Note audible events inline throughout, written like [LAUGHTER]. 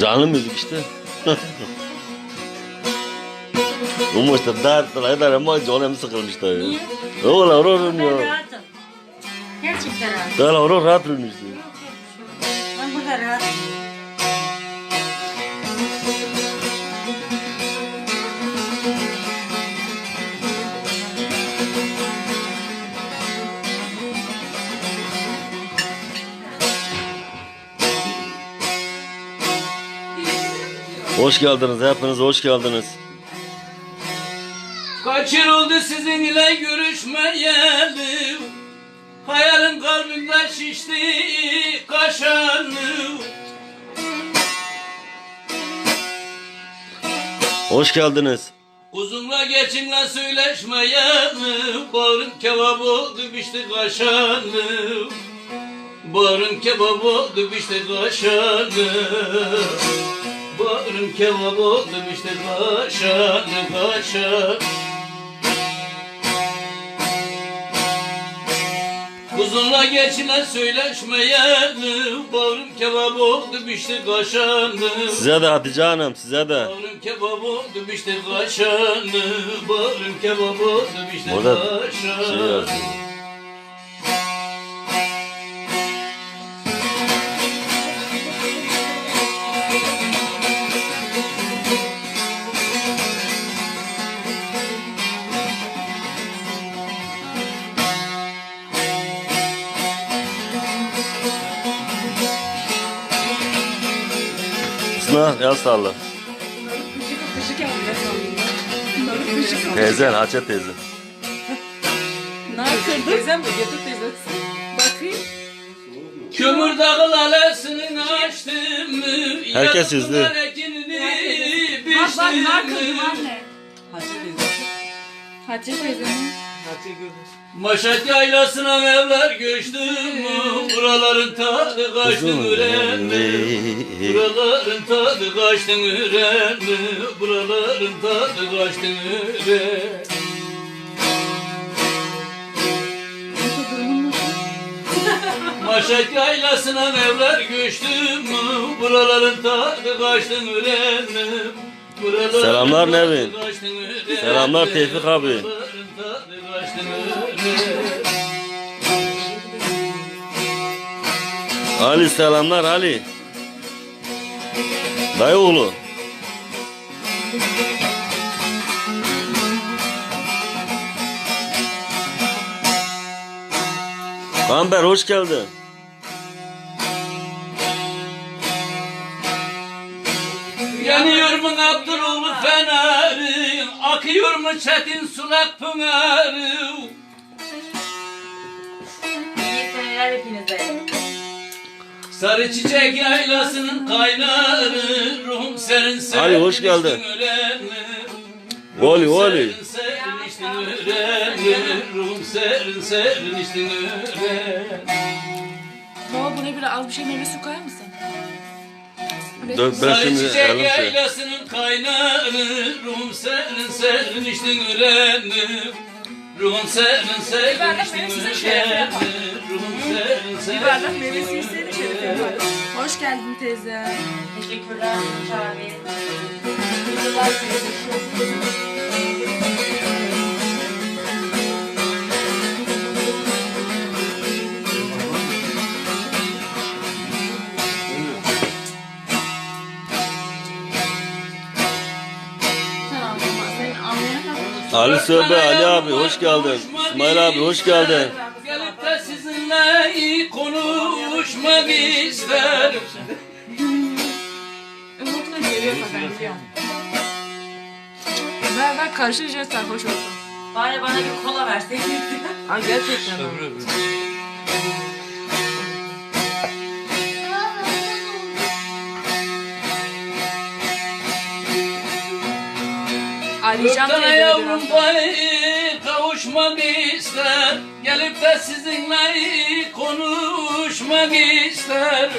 Canlı müzik işte. [LAUGHS] Ama işte dert eder ama canım sıkılmış da. Niye? Ola ola Ben ya. rahatım. Gerçekten rahatım. Dala ola rahat ölmüş. Hoş geldiniz hepiniz hoş geldiniz. Kaç yıl oldu sizinle görüşmeyeli Hayalim kalbimde şişti kaşarlı Hoş geldiniz. Uzunla geçinle söyleşmeyeli Bağrım kebap oldu pişti kaşarlı Bağrım kebap oldu pişti kaşarlı Bağrım kebap oldu pişti kaşarlı kaşarlı Kuzunla geçine söyleşmeye Bağrım kebap oldu pişti kaşanlı Size de Hatice Hanım size de. Bağrım kebap oldu pişti kaşanlı Bağrım kebap oldu pişti Orada kaşanlı şey yazıyor. Sınav el salla. Teyzen Hatice teyze. Kırdım. Teyzem de getir teyze. Bakayım. Kömür dağı lalesini açtım mı Herkes ekinini Bak bak nar biçtim kırdım mi anne. Hatice teyzemin. Maşat yaylasına evler göçtüm mü? Buraların tadı kaçtı mürenli Buraların tadı kaçtı mürenli Buraların tadı kaçtı mürenli Maşat yaylasına evler göçtüm mü? Buraların tadı kaçtı Buraların Selamlar Nevin. Selamlar Tevfik abi. Ali selamlar Ali. Dayı oğlu. Kamber hoş geldin. Yanıyor mu Abdüloğlu feneri Akıyor mu çetin sulak pınarı İyi seneler hepinize. Sarı çiçek yaylasının kaynarı Ruhum serin serin Ali, hoş geldin. Voli, Ruhum voli. Serin serin içtin ölenli. Ruhum serin serin içtin. Baba buna bir az bir şey meyve suyu koyar mısın? Dur ben Sarı şimdi çiçek elim şey. yaylasının kaynarı Ruhum serin serin içtin ölenli. Ruhum serin serin bardak içtin meyve suyu şerefe ölenli. yapar. Ruhum serin serin Bir bardak meyve içtin suyu istedi şerefe ölenli. yapar. Hoş geldin teyze. Teşekkürler Murat abi. Tamam Ali Söbe Ali abi hoş geldin. İsmail abi hoş geldin. Gelip de sizinle iyi konuşmak ister. Umut'la geliyor zaten biliyorum. Ben ben karşılayacağız sarhoş oldum. Bari bana bir kola verseydin. Ha gerçekten. Arayacağım teyzeyi yavrum beni kavuşmak ister. Gelip de sizinle konuşmak ister.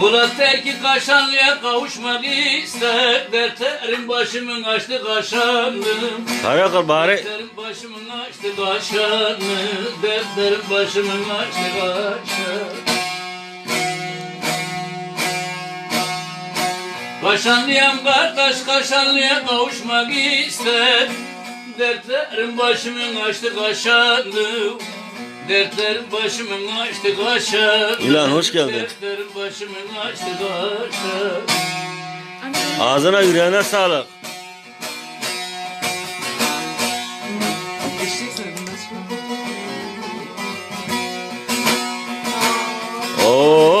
Bulat der ki kaşanlıya kavuşmak ister Dertlerim başımın açtı kaşanlım Hayırdır bari. Dertlerim başımın açtı kaşanlım Dertlerim başımın açtı kaşanlım Kaşanlıyam kardeş kaşanlıya kavuşmak ister Dertlerim başımın açtı kaşanlı Dertlerim başımın açtı kaşanlı İlhan, hoş geldin. Dertlerim başımın açtı kaşanlı Ağzına yüreğine sağlık. Oo.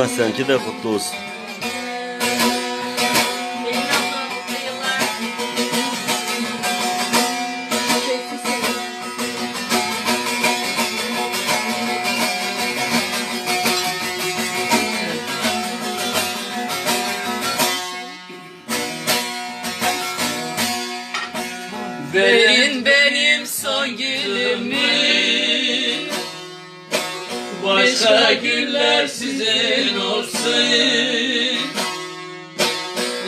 maçã que derrotou-se Başka güller sizin olsun.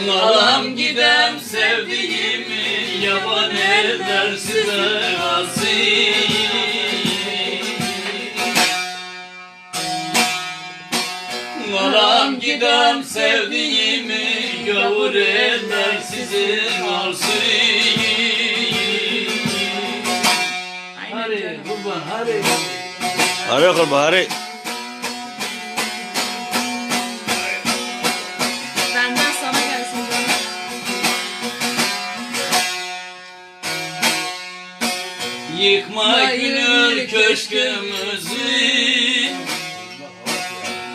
Nalam gidem sevdiğimi Yaban eller size kalsın Nalam gidem sevdiğimi Gavur eller sizin olsun Hare kurban hare. Hadi kurban hadi. Yıkma gönül köşkümüzü.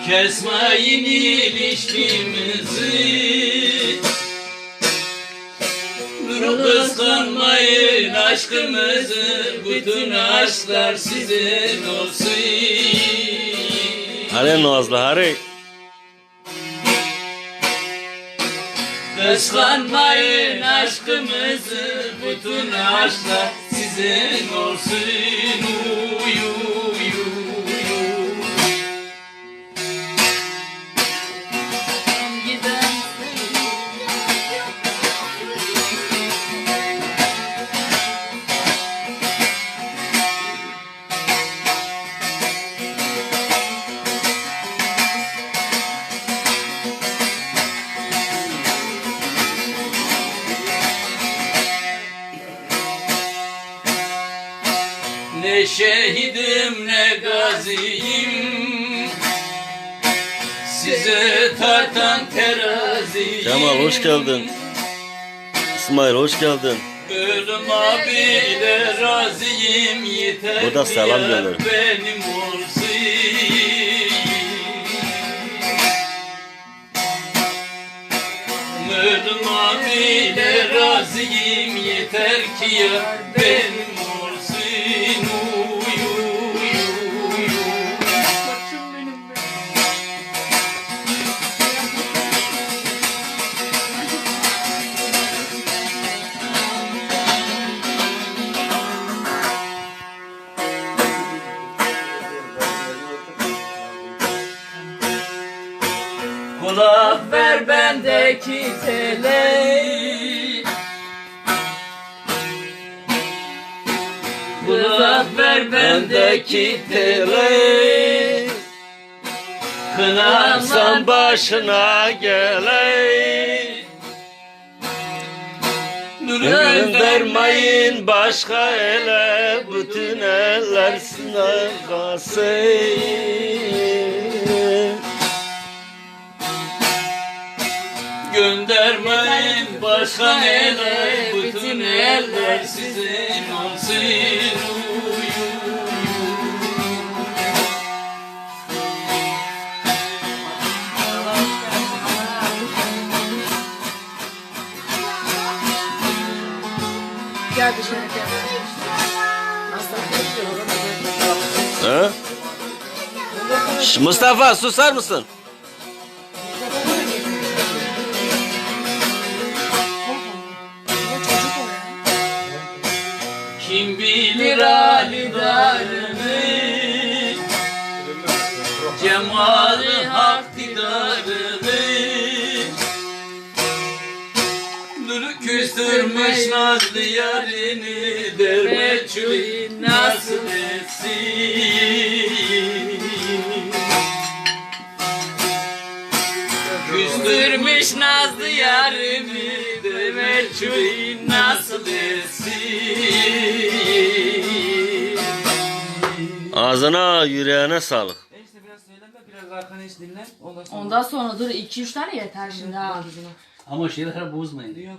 Kesmeyin ilişkimizi. Durup kıskanmayın aşkımızı. Bütün aşklar sizin olsun Hadi Nazlı hadi. Kıskanmayın aşkımızı. Bütün aşklar sizin olsun Ne şehidim ne gaziyim Size tartan teraziyim Kemal hoş geldin. İsmail hoş geldin. Ölüm abiyle razıyım yeter Bu da selam gönderir. benim Ölüm abiyle razıyım yeter ki yar bendeki tele Kulak ver bendeki tele Kınarsan başına geley. Göndermeyin başka ele bütün eller size kalsın. Başka ele Bütün eller sizin olsun? Gel dışarı gel. Mustafa susar mısın? Küstürmüş nazlı yarini Dermeçli nasıl etsin Küstürmüş nazlı yarimi Demeçli nasıl etsin Ağzına yüreğine sağlık. Enişte biraz söyleme biraz arkanı hiç dinle. Ondan sonra. Ondan sonra dur 2-3 tane yeter şimdi ha. Ama şeyleri bozmayın Yok